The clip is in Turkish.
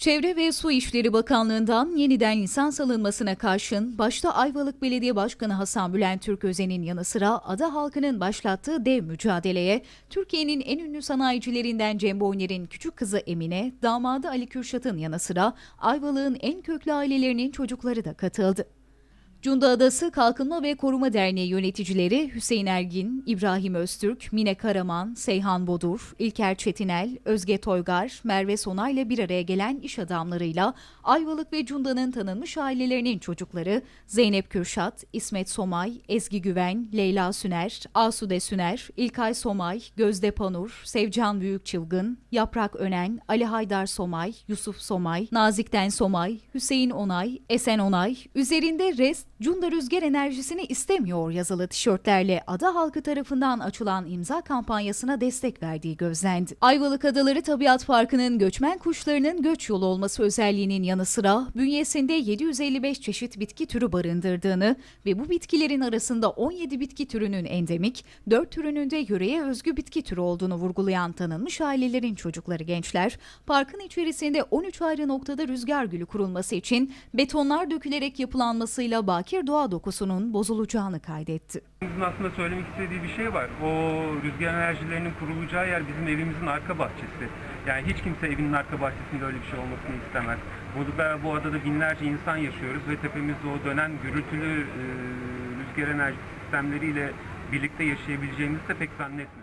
Çevre ve Su İşleri Bakanlığı'ndan yeniden insan salınmasına karşın başta Ayvalık Belediye Başkanı Hasan Bülent Türközen'in yanı sıra ada halkının başlattığı dev mücadeleye Türkiye'nin en ünlü sanayicilerinden Cem Boyner'in küçük kızı Emine, damadı Ali Kürşat'ın yanı sıra Ayvalık'ın en köklü ailelerinin çocukları da katıldı. Cunda Adası Kalkınma ve Koruma Derneği yöneticileri Hüseyin Ergin, İbrahim Öztürk, Mine Karaman, Seyhan Bodur, İlker Çetinel, Özge Toygar, Merve Sonay ile bir araya gelen iş adamlarıyla Ayvalık ve Cunda'nın tanınmış ailelerinin çocukları Zeynep Kürşat, İsmet Somay, Ezgi Güven, Leyla Süner, Asude Süner, İlkay Somay, Gözde Panur, Sevcan Büyükçılgın, Yaprak Önen, Ali Haydar Somay, Yusuf Somay, Nazikten Somay, Hüseyin Onay, Esen Onay, üzerinde rest Cunda rüzgar enerjisini istemiyor yazılı tişörtlerle ada halkı tarafından açılan imza kampanyasına destek verdiği gözlendi. Ayvalık Adaları Tabiat Parkı'nın göçmen kuşlarının göç yolu olması özelliğinin yanı sıra bünyesinde 755 çeşit bitki türü barındırdığını ve bu bitkilerin arasında 17 bitki türünün endemik, 4 türünün de yöreye özgü bitki türü olduğunu vurgulayan tanınmış ailelerin çocukları gençler, parkın içerisinde 13 ayrı noktada rüzgar gülü kurulması için betonlar dökülerek yapılanmasıyla bakir doğa dokusunun bozulacağını kaydetti. Bizim aslında söylemek istediği bir şey var. O rüzgar enerjilerinin kurulacağı yer bizim evimizin arka bahçesi. Yani hiç kimse evinin arka bahçesinde öyle bir şey olmasını istemez. Burada bu adada binlerce insan yaşıyoruz ve tepemizde o dönen gürültülü e, rüzgar enerji sistemleriyle birlikte yaşayabileceğimizi de pek zannetmiyorum.